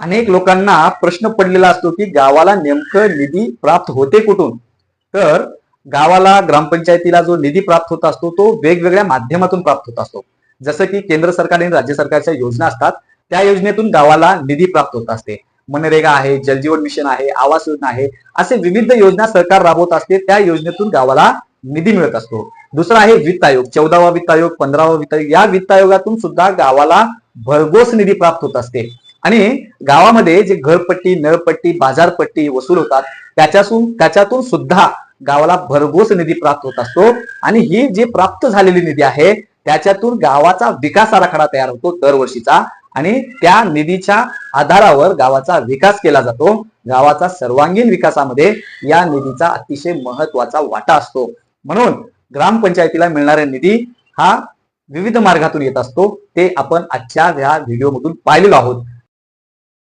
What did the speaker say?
अनेक लोकांना प्रश्न पडलेला असतो की गावाला नेमकं निधी प्राप्त होते कुठून? तर गावाला ग्रामपंचायतीला जो निधी प्राप्त होत असतो तो वेगवेगळ्या माध्यमातून प्राप्त होत असतो. जसं की केंद्र सरकार आणि राज्य सरकारच्या योजना असतात त्या योजनेतून गावाला निधी प्राप्त होत असते. मनरेगा आहे जलजीवन मिशन आहे आवास योजना आहे असे विविध योजना सरकार राबवत असते त्या योजनेतून गावाला निधी मिळत असतो. दुसरा आहे वित्त आयोग. चौदावा वित्त आयोग पंधरावा वित्त आयोग या वित्त आयोगातून सुद्धा गावाला भरघोस निधी प्राप्त होत असते. आणि गावामध्ये जे घरपट्टी नळपट्टी बाजारपट्टी वसूल होतात त्याच्यातून त्याच्यातून सुद्धा गावाला भरघोस निधी प्राप्त होत असतो. आणि ही जी प्राप्त झालेली निधी आहे त्याच्यातून गावाचा विकास आराखडा तयार होतो दरवर्षीचा. आणि त्या निधीच्या आधारावर गावाचा विकास केला जातो. गावाचा सर्वांगीण विकासामध्ये या निधीचा अतिशय महत्त्वाचा वाटा असतो. म्हणून ग्रामपंचायतीला मिळणारा निधी हा विविध मार्गातून येत असतो. ते आपण आजच्या या व्हिडिओमधून पाहिलेलो आहोत.